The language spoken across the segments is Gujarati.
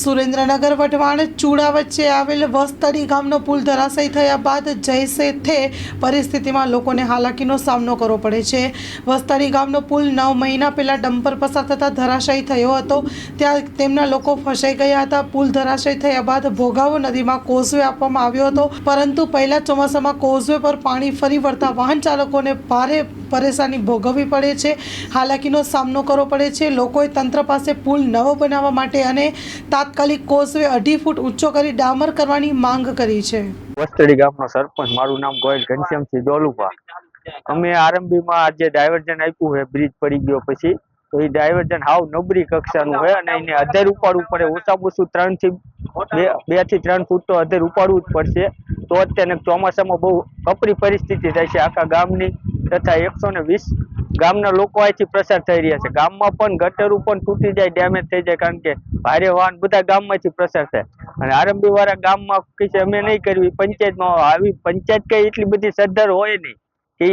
સુરેન્દ્રનગર વઢવાણ ચૂડા વચ્ચે આવેલ વસ્તરી ગામનો પુલ ધરાશયી થયા બાદ જૈસે થે પરિસ્થિતિમાં લોકોને હાલાકીનો સામનો કરવો પડે છે. વસ્તરી ગામનો પુલ નવ મહિના પહેલાં ડમ્પર પસાર થતાં ધરાશયી થયો હતો. ત્યાં તેમના લોકો ફસાઈ ગયા હતા. પુલ ધરાશયી થયા બાદ ભોગાવો નદીમાં કોઝવે આપવામાં આવ્યો હતો. પરંતુ પહેલા ચોમાસામાં કોઝવે પર પાણી ફરી વળતા વાહન ચાલકોને ભારે પરેશાની ભોગવવી પડે છે. હાલાકીનો સામનો કરવો પડે છે. લોકોએ તંત્ર પાસે પુલ નવો બનાવવા માટે અને તાત્કાલિક કોઝવે અઢી ફૂટ ઊંચો કરી ડામર કરવાની માંગ કરી છે. વસ્તડી ગામનો સરપંચ, મારું નામ ગોયલ ઘનશ્યામસિંહ દોલુભા. અમે આરંભીમાં આજે ડાયવર્જન આપ્યું છે બ્રિજ પડી ગયો પછી. તો એ ડાયવર્જન હાવ નબળી કક્ષાનું હોય અને એને અધેર ઉપાડવું પડે. ઓછામાં ઓછું ત્રણથી બેથી ત્રણ ફૂટ તો અધેર ઉપાડવું જ પડશે. તો અત્યારે ચોમાસામાં બહુ કપરી પરિસ્થિતિ થાય છે. આખા ગામની તથા એકસો ને વીસ ગામના લોકો અહીંથી પસાર થઈ રહ્યા છે. ગામમાં પણ ગટરો પણ તૂટી જાય ડેમેજ થઈ જાય કારણ કે ભારે વાહન બધા ગામમાંથી પ્રસાર થાય. અને આરંભી વાળા ગામમાં કઈ અમે નહીં કરવી પંચાયતમાં આવી પંચાયત કઈ એટલી બધી સદ્ધર હોય નહીં કે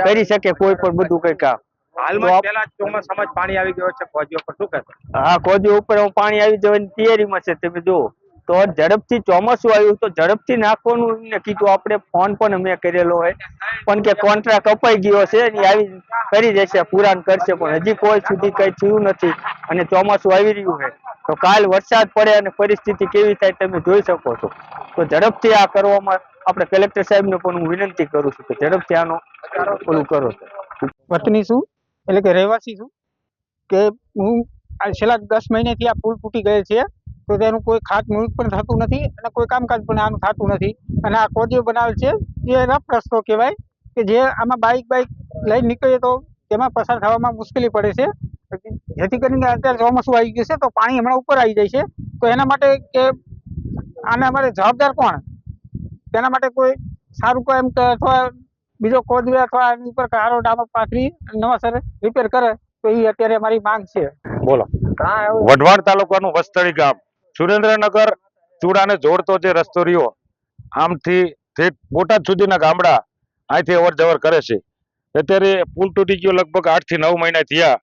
કરી શકે કોઈ પણ બધું કઈ કામ. હાલમાં પેલા ચોમાસામાં જ પાણી આવી ગયો છે ફોજીઓ પર શું કહેશો? હા કોદી ઉપર હું પાણી આવી જવાની તૈયારીમાં છે તમે જુઓ. તો ઝડપથી ચોમાસું આવ્યું તો ઝડપથી નાખવાનું એમને કીધું. આપણે ફોન પણ અમે કરેલો હોય. પણ કે કોન્ટ્રાક્ટ અપાઈ ગયો છે ને આવી કરી દેશે, પુરાણ કરશે. પણ હજી કોઈ સુધી કઈ થયું નથી અને ચોમાસું આવી રહ્યું છે. તો કાલ વરસાદ પડે અને પરિસ્થિતિ કેવી થાય તમે જોઈ શકો છો. તો ઝડપથી આ કરવામાં આપણે કલેક્ટર સાહેબને પણ હું વિનંતી કરું છું કે ઝડપથી આનો ઓલું કરો વતની છું એટલે કે રહેવાસી છું કે હું છેલ્લા દસ મહિનાથી આ પુલ તૂટી ગયેલ છે. તો તેનું કોઈ ખાતમુહૂર્ત પણ થતું નથી અને કોઈ કામકાજ પણ આનું થતું નથી. અને આ કોડિયો બનાવેલ છે એ રફ રસ્તો કહેવાય કે જે આમાં બાઇક બાઇક લઈને નીકળીએ તો તેમાં પસાર થવામાં મુશ્કેલી પડે છે. જેથી કરીને અત્યારે ચોમાસું આવી ગયું છે તો પાણી હમણાં ઉપર આવી જાય છે. તો એના માટે કે આને અમારે જવાબદાર કોણ? તેના માટે કોઈ સારું કોઈ એમ કે અથવા બીજો કોદવે અથવા એની ઉપર કારો ડામર પાથરી નવાસર રિપેર કરે તો એ અત્યારે અમારી માંગ છે. બોલો. વઢવાણ તાલુકાનું વસ્તળી ગામ. સુરેન્દ્રનગર ચૂડાને જોડતો જે રસ્તો રહ્યો, આમથી ઠેઠ બોટાદ સુધીના ગામડા અહીંથી અવર જવર કરે છે. અત્યારે પુલ તૂટી ગયો લગભગ આઠથી નવ મહિના થયા.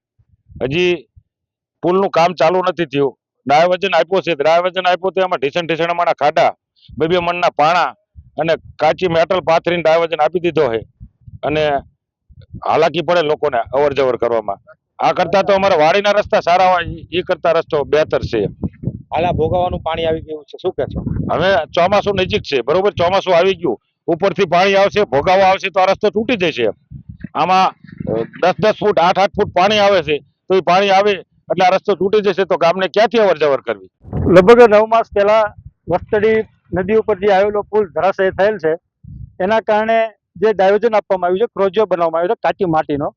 હજી પુલનું કામ ચાલુ નથી થયું. ડાયવર્જન આપ્યો છે. ડાયવર્જન આપ્યો તો એમાં ઢીસણ ઢીસણમાંના ખાડા, બે બે મણના પાણા અને કાચી મેટલ પાથરીને ડાયવર્જન આપી દીધો છે. અને હાલાકી પડે લોકોને અવર કરવામાં. આ કરતા તો અમારા વાડીના રસ્તા સારા હોય એ કરતા રસ્તો બહેતર છે. હાલા ભોગાવાનું પાણી આવી ગયું છે. શું કે છો? હવે ચોમાસું નજીક છે. બરોબર? ચોમાસું આવી ગયું. ઉપરથી પાણી આવશે, ભોગાવો આવશે તો આ રસ્તો તૂટી જશે. આમાં દસ દસ ફૂટ, આઠ આઠ ફૂટ પાણી આવે છે. તો એ પાણી આવે એટલે આ રસ્તો તૂટી જશે તો ગામને ક્યાંથી અવર જવર કરવી? લગભગ નવ માસ પહેલા વસ્તડી નદી ઉપર જે આવેલો પુલ ધરાશય થયેલ છે. એના કારણે જે ડાયોજન આપવામાં આવ્યું છે ક્રોજિયો બનાવવામાં આવ્યો છે, કાચી માટીનો,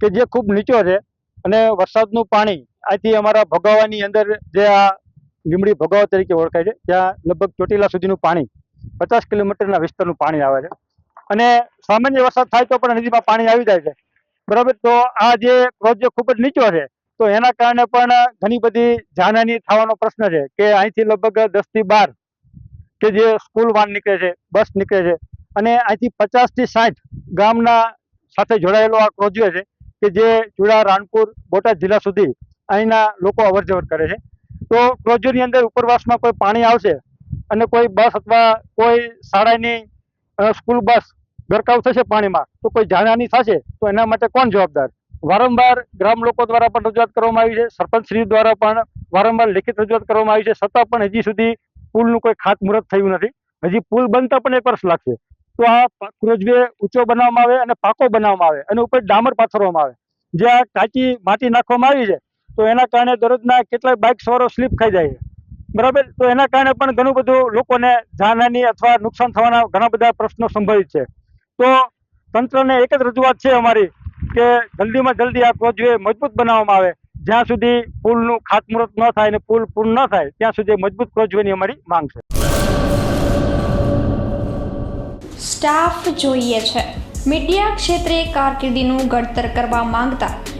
કે જે ખૂબ નીચો છે. અને વરસાદનું પાણી આથી અમારા ભોગાવાની અંદર જે આ લીમડી ભગાવ તરીકે ઓળખાય છે. ત્યાં લગભગ ચોટીલા સુધીનું પાણી, પચાસ કિલોમીટરના વિસ્તારનું પાણી આવે છે. અને સામાન્ય વરસાદ થાય તો પણ નદીમાં પાણી આવી જાય છે. બરાબર? તો આ જે ક્રોજિયો ખૂબ જ નીચો છે, તો એના કારણે પણ ઘણી બધી જાનહાની થવાનો પ્રશ્ન છે કે અહીંથી લગભગ દસથી બાર કે જે સ્કૂલ વાન નીકળે છે, બસ નીકળે છે, અને અહીંથી પચાસથી સાઠ ગામના સાથે જોડાયેલો આ ક્રોજવે છે કે જે ચુડા, રાણપુર, બોટાદ જિલ્લા સુધી અહીંના લોકો અવરજવર કરે છે. તો ક્રોજવેની અંદર ઉપરવાસમાં કોઈ પાણી આવશે અને કોઈ બસ અથવા કોઈ શાળાની સ્કૂલ બસ ગરકાવ થશે પાણીમાં, તો કોઈ જાનહાની થશે, તો એના માટે કોણ જવાબદાર? વારંવાર ગ્રામ લોકો દ્વારા પણ રજૂઆત કરવામાં આવી છે સરપંચ શ્રી દ્વારા પણ વારંવાર લેખિત રજૂઆત કરવામાં આવી છે, છતાં પણ હજી સુધી પુલનું કોઈ ખાતમુહૂર્ત થયું નથી. હજી પુલ બનતા પણ એક વર્ષ લાગશે. તો આ ક્રોજવે ઊંચો બનાવવામાં આવે અને પાકો બનાવવામાં આવે, અને ઉપર ડામર પાથરવામાં આવે. જે આ કાચી માટી નાખવામાં આવી છે તો એના કારણે દરરોજના કેટલાય બાઇક સવારો સ્લીપ ખાઈ જાય બરાબર? તો એના કારણે પણ ઘણું બધું લોકોને જાનહાની અથવા નુકસાન થવાના ઘણા બધા પ્રશ્નો સંભવિત છે. તો તંત્રને એક જ રજૂઆત છે અમારી કે જલ્દીમાં જલ્દી આ કોઝવે મજબૂત બનાવવામાં આવે. જ્યાં સુધી પુલનું ખાતમુહૂર્ત ન થાય અને પુલ પૂર્ણ ન થાય, ત્યાં સુધી મજબૂત કોઝવેની અમારી માંગ છે. સ્ટાફ જોઈએ છે. મીડિયા ક્ષેત્રે કારકિર્દીનું ઘડતર કરવા માંગતા